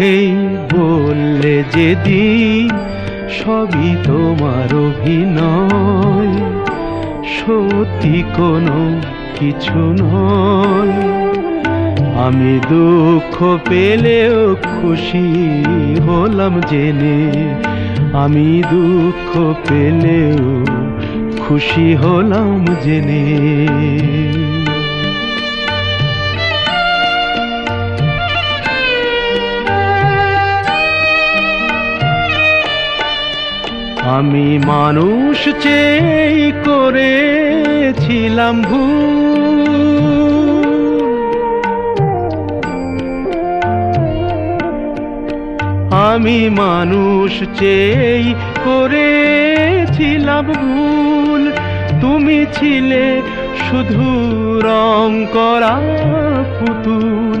মুখেই বললে যেদিন সবই তোমার অভিনয়। সত্যি কোনো কিছু নয়। আমি দুঃখ পেলেও খুশি হলাম জেনে। আমি দুঃখ পেলেও খুশি হলাম জেনে। আমি মানুষ চেয়ে করেছিলাম ভুল। আমি মানুষ চেয়ে করেছিলাম ভুল। তুমি ছিলে শুধু রং করা পুতুল।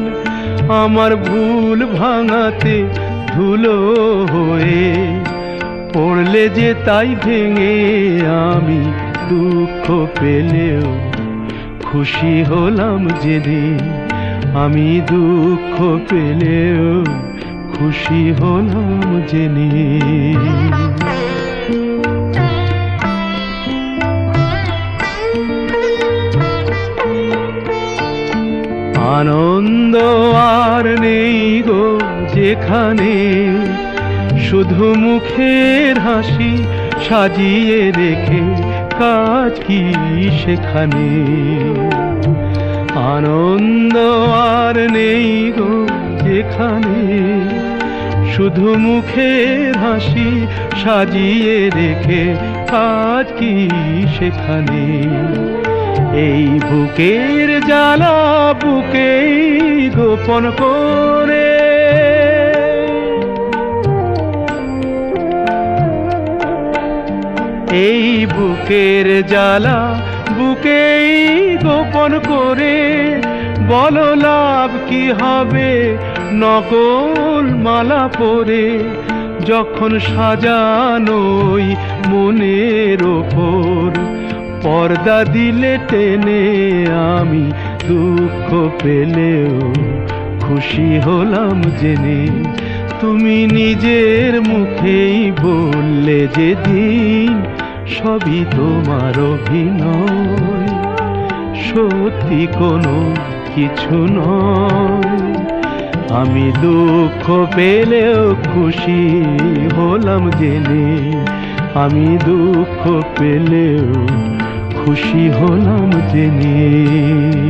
আমার ভুল ভাঙাতে ধুলো হয়ে পড়লে যে তাই ভেঙে আমি দুঃখ পেলেও খুশি হলাম যেদিন আমি দুঃখ পেলেও খুশি হলাম জেনে। আনন্দ আর নেই গো যেখানে শুধু মুখের হাসি সাজিয়ে রেখে কাজ কি সেখানে? আনন্দ আর নেই গো যেখানে। শুধু মুখের হাসি সাজিয়ে রেখে কাজ কি সেখানে? এই বুকের জ্বালা বুকেই গোপন করে এই বুকের জ্বালা বুকেই গোপন করে, বলো লাভ কি হবে? নকল মালা পরে যখন সাজানোই মনের ওপর, পর্দা দিলে টেনে আমি দুঃখ পেলেও খুশি হলাম জেনে। তুমি নিজের মুখেই বললে যেদিন সবই তোমার অভিনয়। সত্যি কোনো কিছু নয়। আমি দুঃখ পেলেও খুশি হলাম জেনে। আমি দুঃখ পেলেও খুশি হলাম জেনে।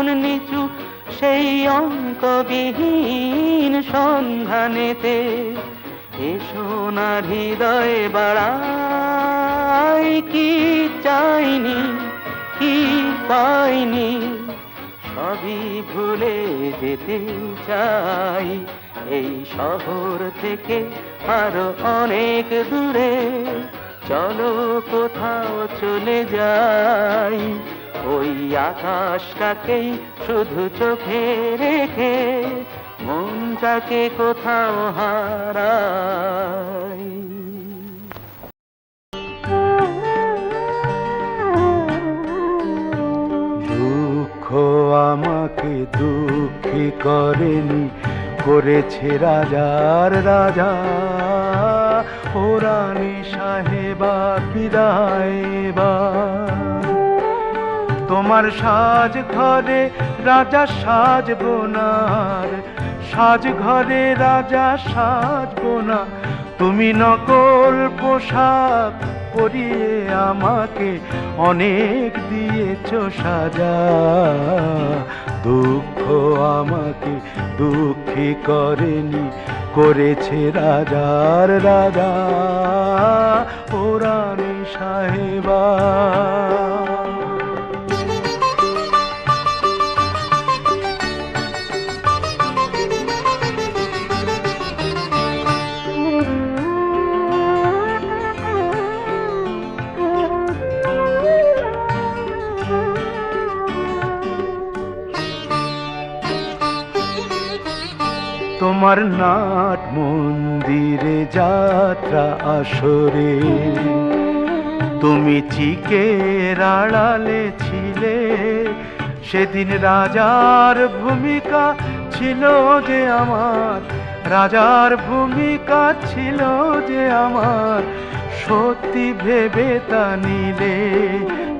কখন নিচু, সেই অঙ্কবিহীন সন্ধানেতে এসো না হৃদয়ে বাড়াই, কি চাইনি, কি পাইনি, সবই ভুলে যেতে চাই। এই শহর থেকে আরও অনেক দূরে, চলো কোথাও চলে যাই। ওই আকাশটাকেই শুধু চোখে রেখে মনটাকে কোথাও হারাই দুঃখ আমাকে দুঃখী করেনি, করেছে রাজার রাজা ও রানী সাহেবা, বিদায় এবার। তোমার সাজ ঘরে রাজা সাজবো না আর সাজ ঘরে রাজা সাজবো না তুমি নকল পোশাক পরিয়ে আমাকে অনেক দিয়েছ সাজা। দুঃখ আমাকে দুঃখী করেনি, করেছে রাজার রাজা। ও রানী সাহেবা তোমার নাট মন্দিরে যাত্রা আসরে। তুমি চিকের আড়ালে ছিলে, সেদিন রাজার ভূমিকা ছিল যে আমার, রাজার ভূমিকা ছিল যে আমার। সত্যি ভেবে তা নিলে,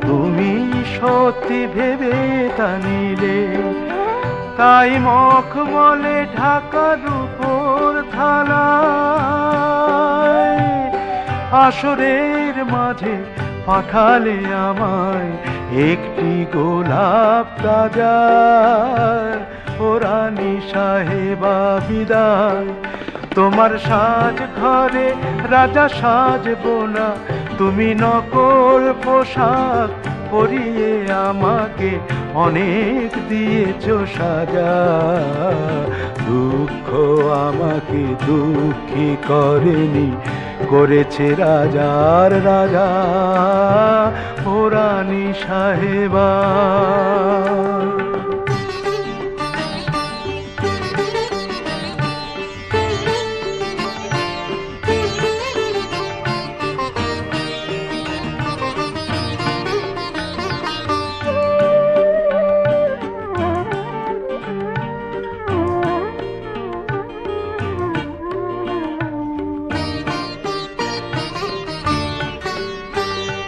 তুমি সত্যি ভেবে তা নিলে। তাই মুখ বলে আসরের মাঝে পাঠালে আমায় একটি গোলাপ তাজা ও রানী সাহেবা, বিদায়। তোমার সাজ ঘরে রাজা সাজবো না। তুমি নকল পোশাক পরিয়ে আমাকে অনেক দিয়েছ সাজা। দুঃখ আমাকে দুঃখী করেনি। করেছে রাজার রাজা ও রানী সাহেবা।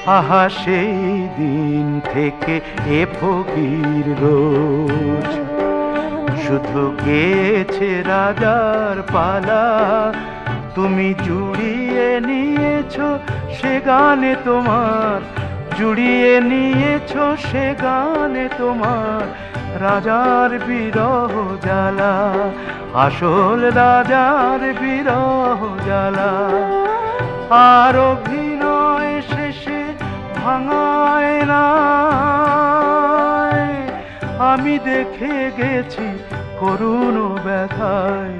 আহা, সেই দিন থেকে এ ফকির রোজ। শুধু গেছে রাজার পালা, তুমি জুড়িয়ে নিয়েছ সে গানে তোমার, জুড়িয়ে নিয়েছ সে গানে তোমার। রাজার বিরহ জ্বালা, আসল রাজার বিরহ জ্বালা। আর শেষে ভাঙায় না আমি দেখে গেছি করুণ ব্যথায়।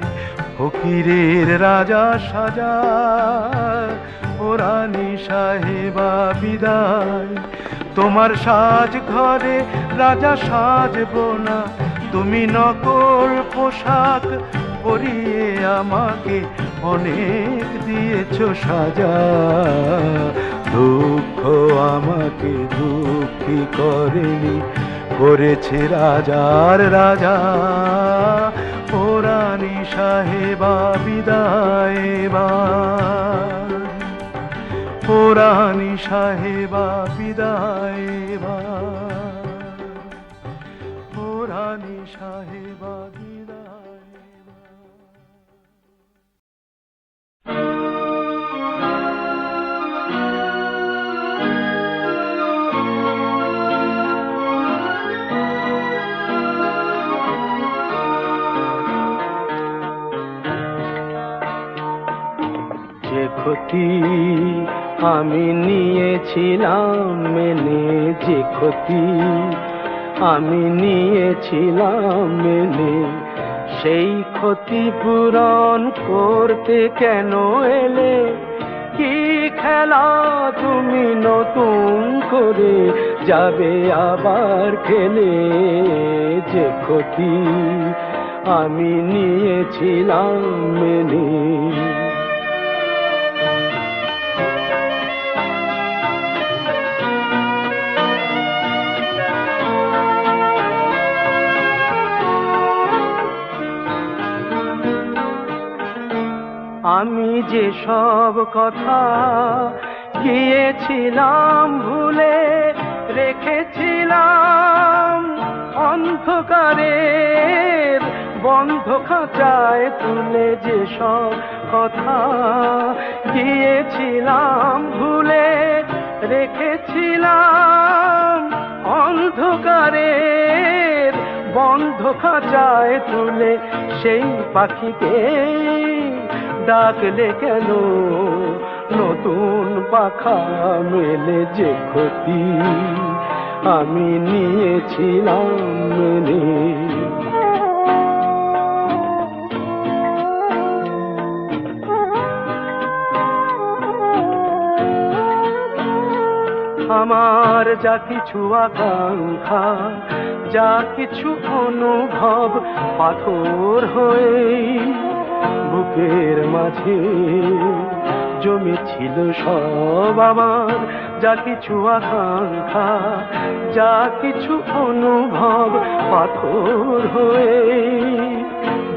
ফকিরের রাজা সাজা ও রানী সাহেবা বিদায়। তোমার সাজ ঘরে রাজা সাজবো না, তুমি নকল পোশাক পরিয়ে আমাকে অনেক দিয়েছ সাজা। দুঃখ আমাকে দুঃখী করেনি, করেছে রাজার রাজা ও রানী সাহেবা, বিদায় এবার। ও রানী সাহেবা, বিদায় এবার। ও রানী সাহেবা আমি নিয়েছিলাম মেনে যে ক্ষতি। আমি নিয়েছিলাম মেনে সেই ক্ষতি পূরণ করতে কেন এলে? কি খেলা তুমি নতুন করে যাবে আবার খেলে যে ক্ষতি? আমি নিয়েছিলাম মেনে আমি যে সব কথা গিয়েছিলাম ভুলে রেখেছিলাম, অন্ধকারের বন্ধ খাঁচায় তুলে যে সব কথা গিয়েছিলাম ভুলে রেখেছিলাম, অন্ধকারের বন্ধ খাঁচায় তুলে সেই পাখিকে ডাকলে কেন নতুন পাখা মেলে যে ক্ষতি আমি নিয়েছিলাম আমার যা কিছু আকাঙ্ক্ষা, যা কিছু অনুভব পাথর হয়ে বুকের মাঝে। জমেছিল সব আমার, যা কিছু আকাঙ্ক্ষা, যা কিছু অনুভব পাথর হয়ে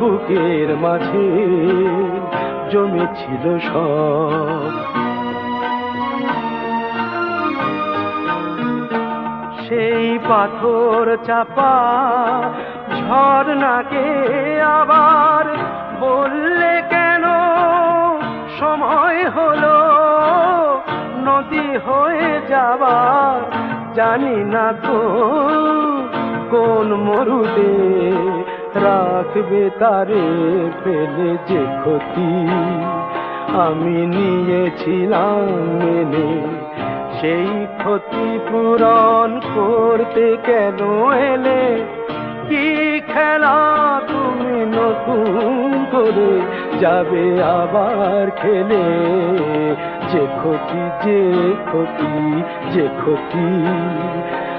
বুকের মাঝে। জমেছিল সব। সেই পাথর চাপা, ঝর্ণাকে আবার বললে কেন? সময় হলো, নদী হয়ে যাবার। জানি না তো কোন মরুদে রাখবে তারে ফেলে যে ক্ষতি। আমি নিয়েছিলাম মেনে, সেই ক্ষতি পূরণ করতে কেন এলে? কি খেলা নতুন করে যাবে আবার খেলে। যে ক্ষতি যে ক্ষতি যে ক্ষতি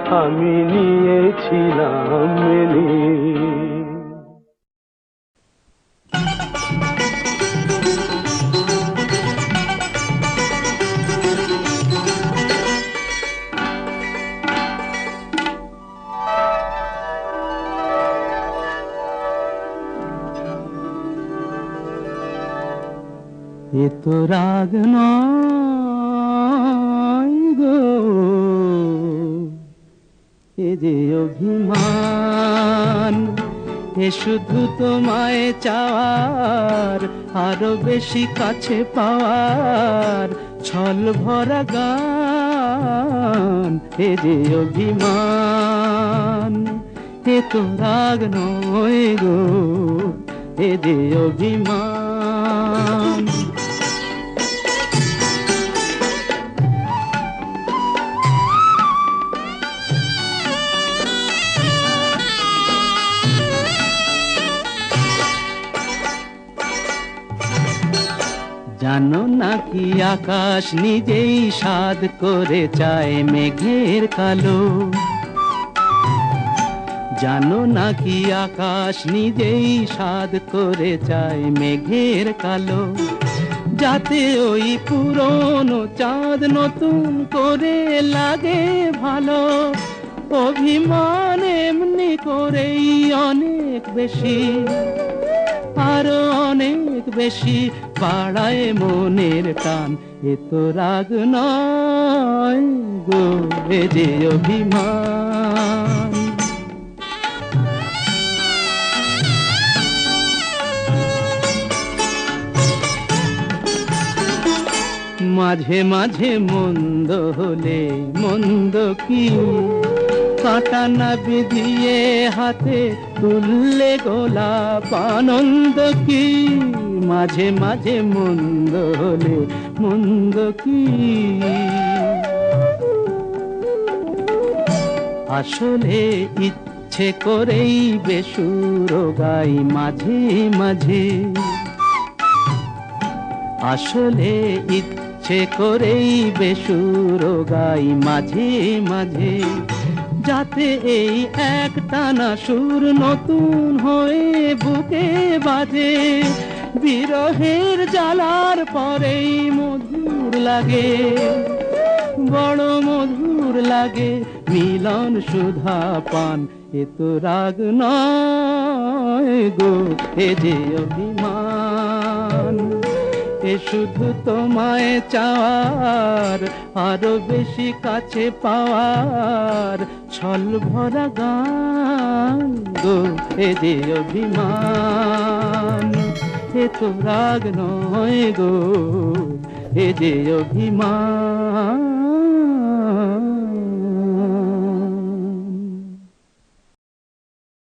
আমি নিয়েছিলাম মেনে। এ তো রাগ নয় গো। এ যে অভিমান, এ শুধু তোমায় চাওয়ার, আরও বেশি কাছে পাওয়ার ছল ভরা গান, এ যে অভিমান, এ তো রাগ নয় গো। এ যে অভিমান। নাকি আকাশ নিজেই সাদ করে চায় মেঘের কালো? জানো নাকি আকাশ নিজেই সাদ করে চায় মেঘের কালো? যাতে ওই পুরনো চাঁদ নতুন করে লাগে ভালো। অভিমান এমনি করেই অনেক বেশি, আরও অনেক বেশি বাড়ায় মনের টান, এ তো রাগ নয় গো যে অভিমান। মাঝে মাঝে মন্দ হলে মন্দ কি? কাঁটা না বিধিয়ে হাতে তুললে গোলাপ আনন্দ কি? মাঝে মাঝে মন্দ হলে মন্দ কি? আসলে ইচ্ছে করেই বেসুর গাই মাঝে মাঝে। আসলে ইচ্ছে করেই বেসুর গাই মাঝে মাঝে। যাতে এই এক টানা সুর নতুন হয়ে বুকে বাজে। বিরহের জ্বালার পরেই মধুর লাগে, বড় মধুর লাগে মিলন সুধা পান। এ তো রাগ নয় গো, এ যে অভিমান। এ শুধু তোমায় চাওয়ার, আরও বেশি কাছে পাওয়ার ছল ভরা গান গো, এ যে অভিমান। এ তো রাগ নয় গো এ যে অভিমান।